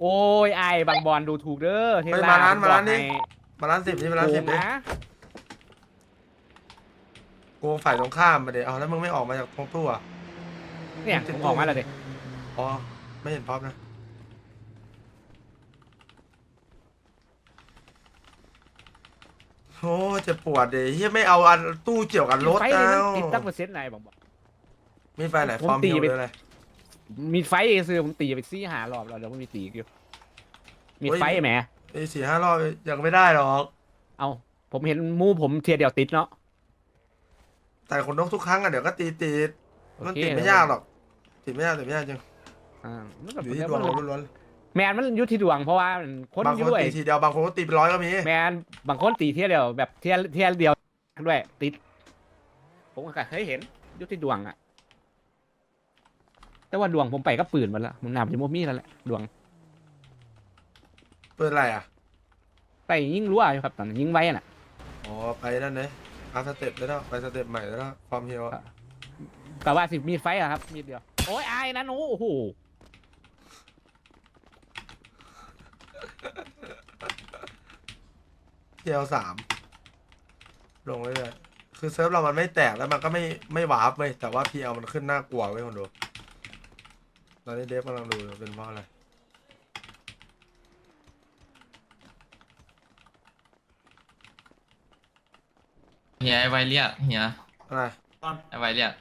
โอ้ยไอ้บางบอลดูถูกเด้อเทไปสลมาร้านผมมาร้านบอกนี่ให้มาร้านสิบนี่มาร้านสิบโกดิงนะโกงฝ่ายตรงข้ามมาเดี๋ยวเอาแล้วมึงไม่ออกมาจากตรงตู้อะ เนี่ยผมออกมาแล้วดิอ๋อ ไม่เห็นพร็อพนะ โอ้เจะปวดเดี๋ยวเฮียไม่เอาอันตู้เกี่ยวกับรถไฟแล้นี่วมันติดตั้งเปอร์เซ็นต์ไหนบางบอลมีไฟไหนผมฟอร์มตีฮิวไปห รืออะไรมีไฟซื้อผมตีไปซี่หารอบแล้วเดี๋ยวผมมีตีอีกอยู่มีไฟแหม ไอ้สี่ห้ารอบยังไม่ได้หรอก เอาผมเห็นหมูผมเทียเดียวติดเนาะแต่คนนกทุกครั้งอะเดี๋ยวก็ตีติดมันโอเคติดไม่ยากหรอก ติดไม่ยากติดไม่ยากจริงอ่ามันก็อยู่ที่ดวงเราล้วนแมนมันอยุติดวงเพราะว่ามันคนๆบางอคยู่นด้วยตีทีเดียวบางคนก็ตีเป็นร้อยก็มีแมนบางคนตีเทียเดียวแบบเทียเทียเดียวด้วยติด ผมก็เคยเห็นอยุติดวงอะ แต่ว่าดวงผมไปก็ปืนมาแล้วมันนำจะโมมี่แล้วแหละดวงเปิดอะไรอะ ไปยิงรั้วอยู่ครับตอนนั้นยิงไว้น่ะ อ๋อ ไปนั่นเลยอัพสเต็ปแล้วไปสเต็ปใหม่แล้วฟอร์มฮิวแต่ว่าสิมีไฟอะครับมีดเดียวโอ้ยอายนะหนูโอ้โหเทียวสามลงเรื่อยๆคือเซิร์ฟเรามันไม่แตกแล้วมันก็ไม่ไม่วาร์ปเว้ยแต่ว่าพีเอมันขึ้นน่ากลัวเว้ยคนดู ตอนนี้เดฟกำลังดูอยู่เป็นเพราะอะไรเฮียไอไวเรียกเฮียอะไรไอไวเรียก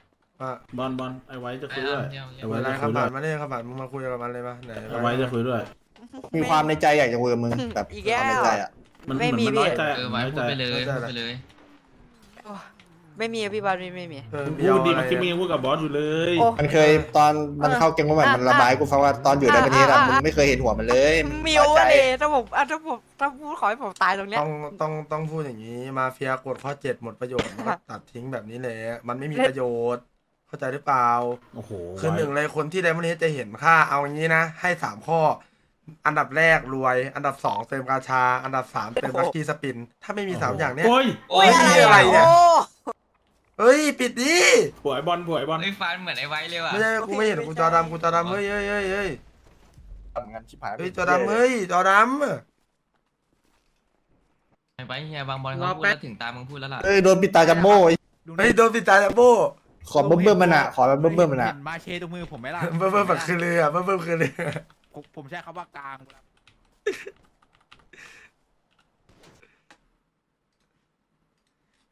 ว่าบอลบอลไอ้ไว้จะไอคุยด้วยเรียกเรียเอากไว้อะไรจะคคุรับยด้ผ่าวนยมาเนี่ยครับผ่านมึงมาคุยกับมันเลยมาไหนไอ้ไว้จะคุยด้วย มีความในใจอยากจะคุยกับมึงแบบอีกความในแล้วใจอะ มันไม่เหมือนมีมันน้อยพี่ใจเอออะไว้น้อยพูใจดไปเลยพูดไปเลย ไม่มีอะพี่บอลไม่ไม่มี เออมึงเบียพูวดดีอะไรเมื่อกี้มึงยังพูดกับบอสอยู่เลยโอ้ มันเคยตอนมันเข้าแก๊งมาใหม่มันระบายให้กูฟังว่าตอนอยู่ในประเทศอะมึงไม่เคยเห็นหัวมันเลยมิน้วอยใจ เลยถ้าผมอะถ้าผมถ้าพูดขอให้ผมตายตรงเนี้ย ต้องต้องต้องพูดอย่างนี้มาเฟียกดข้อเจ็ดหมดประโยชน์มันก็ตัดทิ้งแบบนี้เลยมันไม่มีประโยชน์ เข้าใจหรือเปล่า โอ้โหคือหนึ่งเลยคนที่ไดมอนด์เฮดจะเห็นค่าเอาอย่างนี้นะ ให้สามข้อ อันดับแรกรวย อันดับสองเติมกาชา อันดับสามเติมลัคกี้สปิน ถ้าไม่มีสามอย่างเนี้ยโอ้ย โอ้ยเฮ้ยอะไรเนี่ย โอ้ เฮ้ยปิดดิผัวไอ้บอลผัวไอ้บอลไอฟันเหมือนไอไวเลยว่ะไม่ใช่กูไม่เห็นกูจอดำกูจอดำเฮ้ยเฮ้ยเฮ้ยเฮ้ยทำงานชิบหายเฮ้ยจอดำเฮ้ยจอดไอไวเฮียบางบอลเขาพูดแล้วถึงตามึงพูดแล้วล่ะเอ้ยโดนปิดตาจัมโบ้ไอ้ำเฮ้ยโดนปิดตาจากโบขอเบิ่มเบิ่มๆมันอะขอแบบเบิ่มเบิ่มๆมันอะเห็นมาเชตรงมือผมไหมล่ะเบิ่มเบิ่มแบบคือเรือเบิ่มเบิ่มคือเรือผมผมใช้คำว่ากลาง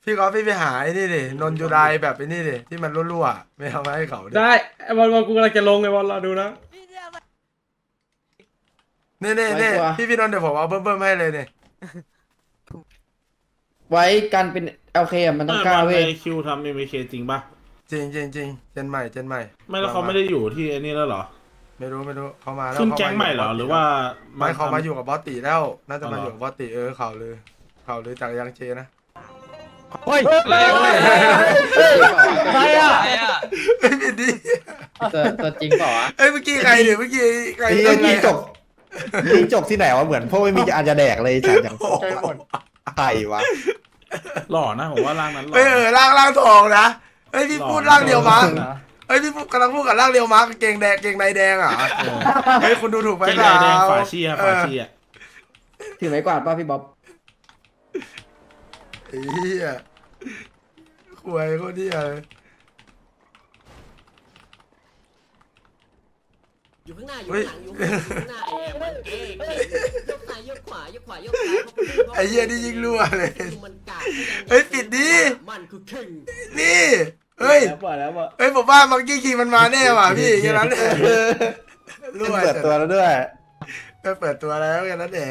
พี่ก็พี่ไปหาไอ้นี่ดินนยูไดแบบไอ้นี่ดิที่มันรั่วๆไม่เอามาให้เขาดิได้ไอ้บอลบอลกูกำลังจะลงไอ้บอลรอดูนะเน่เน่เน่ไว้ตัว พี่พี่นนท์เดี๋ยวผมเอาเบิ่มเบิ่มให้เลยเนี่ยไว้กันเป็นโอเคอะมันต้องกล้าบอลเว้ยในคิวทำเอ็มเคจริงป่ะจริงจริงจริงเจนใหม่เจนใหม่ไม่แล้วเขาไม่ได้อยู่ที่ไอ้นี่แล้วเหรอไม่รู้ไม่รู้เขามาแล้วขึ้นเขาแก๊งใหม่เหรอหรือว่าไม่เขามาอยู่กับบอสตีแล้ว น่าจะมาอ๋ออเหรอยู่กับบอสตีเออเขาเลยเขาเลยจากยังเจนะ เฮ้ยใครอะไออะเฮ้ยผิดดิตัวตัวจริงเปล่าวะเอ้ยเมื่อกี้ใครเนี่ยเมื่อกี้ใครไอ้เมื่อจิ้กี้งจกจิ้งจกที่ไหนวะเหมือนพวกไม่มีอันจะแดกเลยฉันอย่างใช่หมดใครวะหล่อนะผมว่าร่างนั้นหล่อเฮ้ยเออร่างร่างทองนะเฮ้ยพี่หล่อพูดร่างเดียวมั้งเฮ้ยพี่พูดกำลังพูดกับร่างเดียวมั้งเกงแดงเกงในแดงอะเออเฮ้ยคุณดูถูกไปเก่งเปลาล่ายแดงฝาชีอะฝาชีอะถือไม้กวาดป่ะพี่บ๊อบ เออเฮียควยโคตรเฮียเลยอยู่ข้างหน้าอยู่เฮ้ยข้างหลังอยู่ข้างหน้าอยู่ข้างหน้าเอมันเอเอยกซ้ายยกขวายกขวายกซ้ายไอ้เหี้ยนี่ยิงรั่วเลยมันกาดเฮ้ยปิดดิมันคือเข่งนี่เฮ้ยแล้วป่ะแล้วป่ะเฮ้ยผมว่ามังกี้คีมันมาแน่ว่ะพี่แค่นั้นเลยรั่วเปิดตัวแล้วด้วยเออเปิดตัวแล้วแค่นั้นแหละ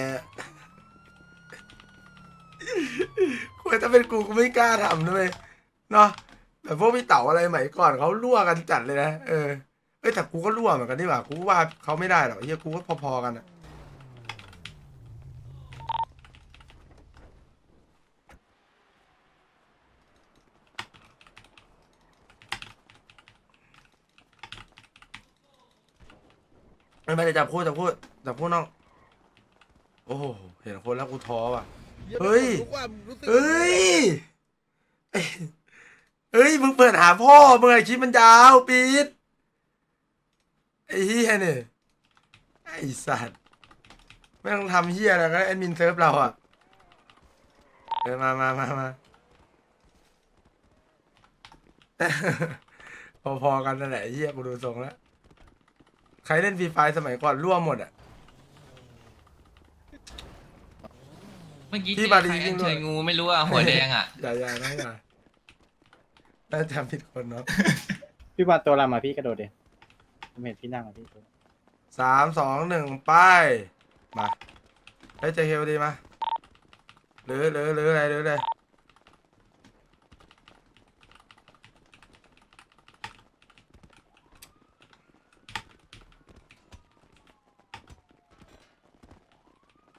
ควรถ้าเป็นกูกูไม่กล้าทำด้วยเนาะแบบพวกพี่เต๋าอะไรใหม่ก่อนเขารั่วกันจัดเลยนะเออเอ้ยแต่กูก็รั่วเหมือนกันนี่หว่ากูว่าเขาไม่ได้หรอกเฮียกูก็พอๆกันอะไม่ไม่ได้จับคู่จับคู่จับคู่น้อง โอ้โหเห็นคนแล้วกูท้อว่ะ เฮ้ย เฮ้ย เฮ้ย มึงเปิดหาพ่อมึงไอคลิปมันยาวปีดไอ้เฮียเนี่ยไอ้สัตว์ไม่ต้องทำเฮียอะไรก็ได้แอดมินเซิร์ฟเราอะเออมามามามาพอๆกันนั่นแหละไอ้เฮียกูดูทรงแล้ว ใครเล่นฟรีไฟสมัยก่อนร่วมหมดอะ เมื่อกี้พี่เจบาอลีใครจริงด้วยเฉยงูไม่รู้อะหัวแดงอะ อย่าอย่านะอย่าน่าจำผิดคนเนาะพี่บอลตัวอะไรมาพี่กระโดดดิผมเห็นพี่นั่งอะพี่สามสองหนึ่งไปมาเฮ้ยเจเฮลดีมาหรือหรือหรืออะไรหรืออะไร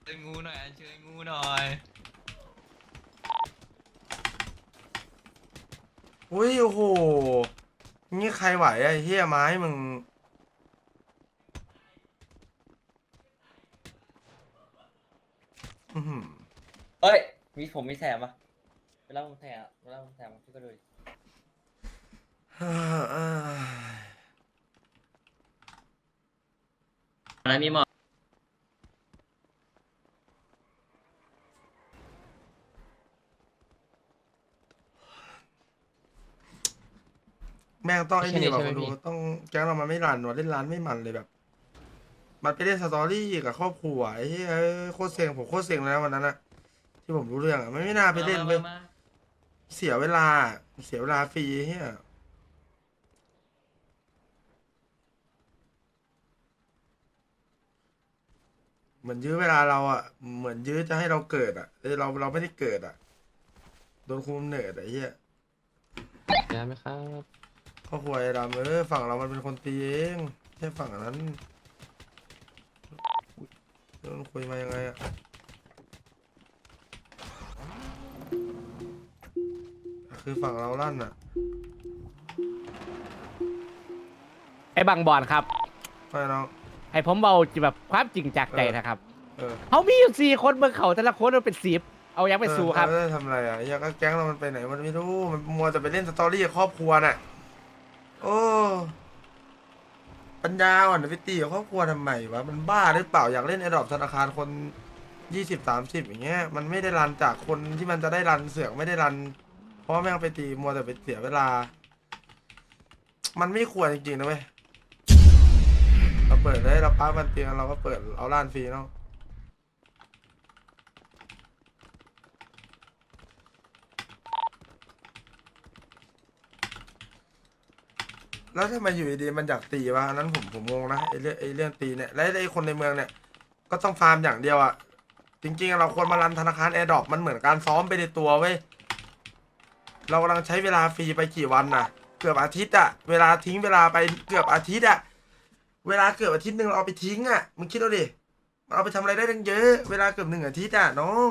เชิญงูหน่อยอัญเชิญงูหน่อยอุ้ยโอ้โหนี่ใครไหวอะไอ้เฮียไม้มึง อื้อหือเฮ้ย มีผมมีแถมปะเวลาผมแถมเวลาผมแถมพี่ก็ดูดิอะไรมีหมอ งต้องไอ้นี่แบบใช่ไหมดูพี่ต้องแก๊งเรามันไม่รันว่ะเล่นร้านไม่มันเลยแบบ มันไปเล่นสตอรี่กับครอบครัวไอ้เหี้ยเอ้ยโคตรเซ็งผมโคตรเซ็งเลยนะวันนั้นอะที่ผมรู้เรื่องอะมันไม่น่าไปเล่นเลยมามาเสียเวลา เสียเวลาฟรีเฮียเหมือนยื้อเวลาเราอะเหมือนยื้อจะให้เราเกิดอะเอ้ยเราเราไม่ได้เกิดอะโดนคุมเนิร์ดอะเฮียได้ไหมครับ ครอบครัวไอ้ดำเออฝั่งเรามันเป็นคนตีเองแค่ฝั่งนั้นโดนคุยมายังไงอะคือฝั่งเราลั่นอะไอ้บางบอลครับ ไม่น้อง ให้ผมเบาแบบความจริงจากใจนะครับเออเขามีอยู่สี่คนเมืองเขาแต่ละคนมันเป็นสิบเอายังไปสู้ครับเออไม่ได้ทำอะไรอะอยากแก๊งเรามันไปไหนมันไม่รู้มันมัวแต่ไปเล่นสตอรี่กับครอบครัวน่ะ โอ้ ปัญญาอ่อนไปตีกับครอบครัวทำไมวะ มันบ้าหรือเปล่าอยากเล่นไอ้ดอปธนาคารคนยี่สิบสามสิบอย่างเงี้ย มันไม่ได้รันจากคนที่มันจะได้รันเสือกไม่ได้รัน เพราะว่าแม่งไปตีมัวแต่ไปเสียเวลา มันไม่ควรจริงๆนะเว้ย เราเปิดได้เราป้ามันเตียงเราก็เปิดเอาล้านฟรีเนาะ แล้วทำไมอยู่ดีๆมันอยากตีวะอันนั้นผมผมงงนะไอเรื่องไอเรื่องตีเนี่ยและไอคนในเมืองเนี่ย ก็ต้องฟาร์มอย่างเดียวอะจริงๆเราควรมารันธนาคารแอร์ดรอปมันเหมือนการซ้อมไปในตัวเว้ยเรากำลังใช้เวลาฟรีไปกี่วันน่ะ เกือบอาทิตย์อะเวลาทิ้งเวลาไปเกือบอาทิตย์อะเวลาเกือบอาทิตย์หนึ่งเราเอาไปทิ้งอะมึงคิดดูดิเอาไปทำอะไรได้ตั้งเยอะ เวลาเกือบหนึ่งอาทิตย์อะน้อง